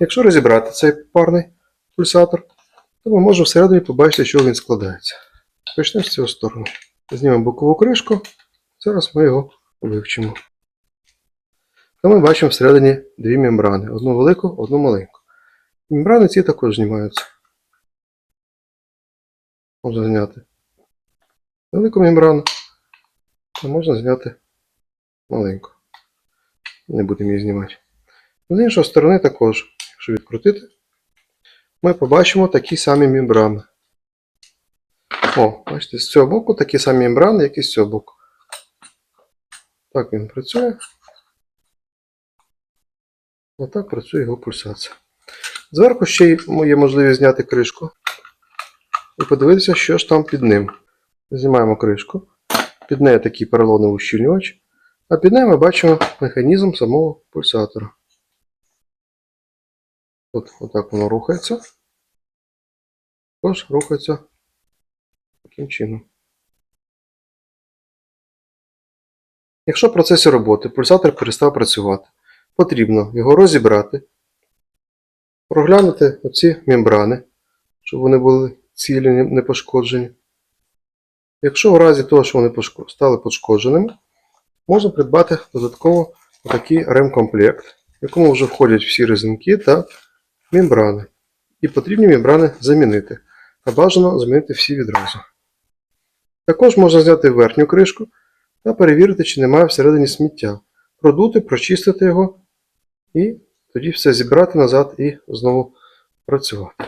Якщо розібрати цей парний пульсатор, то ми можемо всередині побачити, що він складається. Почнемо з цього сторони. Знімемо бокову кришку. Зараз ми його вивчимо. То ми бачимо всередині дві мембрани: одну велику, одну маленьку. Мембрани ці також знімаються. Можна зняти велику мембрану, а можна зняти маленьку. Не будемо її знімати. З іншої сторони також, якщо відкрутити, ми побачимо такі самі мембрани. О, бачите, з цього боку такі самі мембрани, як і з цього боку. Так він працює. Отак працює його пульсація. Зверху ще є можливість зняти кришку і подивитися, що ж там під ним. Знімаємо кришку. Під нею такий поролоновий ущільнювач, а під нею ми бачимо механізм самого пульсатора. От, отак воно рухається. Тож рухається таким чином. Якщо в процесі роботи пульсатор перестав працювати, потрібно його розібрати, проглянути оці мембрани, щоб вони були цілі, не пошкоджені. Якщо в разі того, що вони стали пошкодженими, можна придбати додатково такий ремкомплект, в якому вже входять всі резинки та мембрани. І потрібні мембрани замінити. А бажано замінити всі відразу. Також можна зняти верхню кришку та перевірити, чи немає всередині сміття. Продути, прочистити його і тоді все зібрати назад і знову працювати.